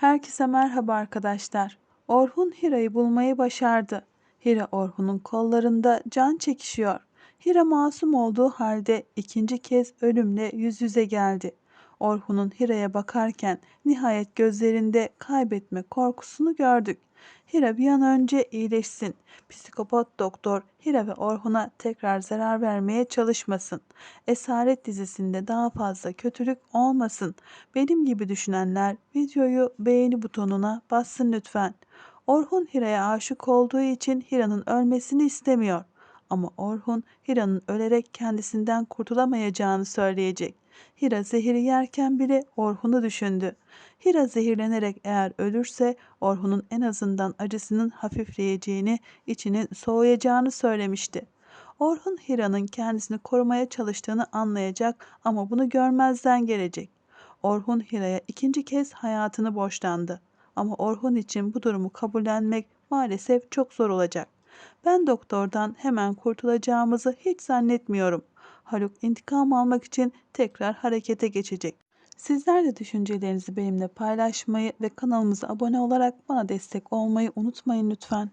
Herkese merhaba arkadaşlar. Orhun Hira'yı bulmayı başardı. Hira Orhun'un kollarında can çekişiyor. Hira masum olduğu halde ikinci kez ölümle yüz yüze geldi. Orhun'un Hira'ya bakarken nihayet gözlerinde kaybetme korkusunu gördük. Hira bir an önce iyileşsin. Psikopat doktor Hira ve Orhun'a tekrar zarar vermeye çalışmasın. Esaret dizisinde daha fazla kötülük olmasın. Benim gibi düşünenler videoyu beğeni butonuna bassın lütfen. Orhun Hira'ya aşık olduğu için Hira'nın ölmesini istemiyor. Ama Orhun Hira'nın ölerek kendisinden kurtulamayacağını söyleyecek. Hira zehiri yerken bile Orhun'u düşündü. Hira zehirlenerek eğer ölürse Orhun'un en azından acısının hafifleyeceğini, içinin soğuyacağını söylemişti. Orhun Hira'nın kendisini korumaya çalıştığını anlayacak ama bunu görmezden gelecek. Orhun Hira'ya ikinci kez hayatını borçlandı. Ama Orhun için bu durumu kabullenmek maalesef çok zor olacak. Ben doktordan hemen kurtulacağımızı hiç zannetmiyorum. Haluk intikam almak için tekrar harekete geçecek. Sizler de düşüncelerinizi benimle paylaşmayı ve kanalımıza abone olarak bana destek olmayı unutmayın lütfen.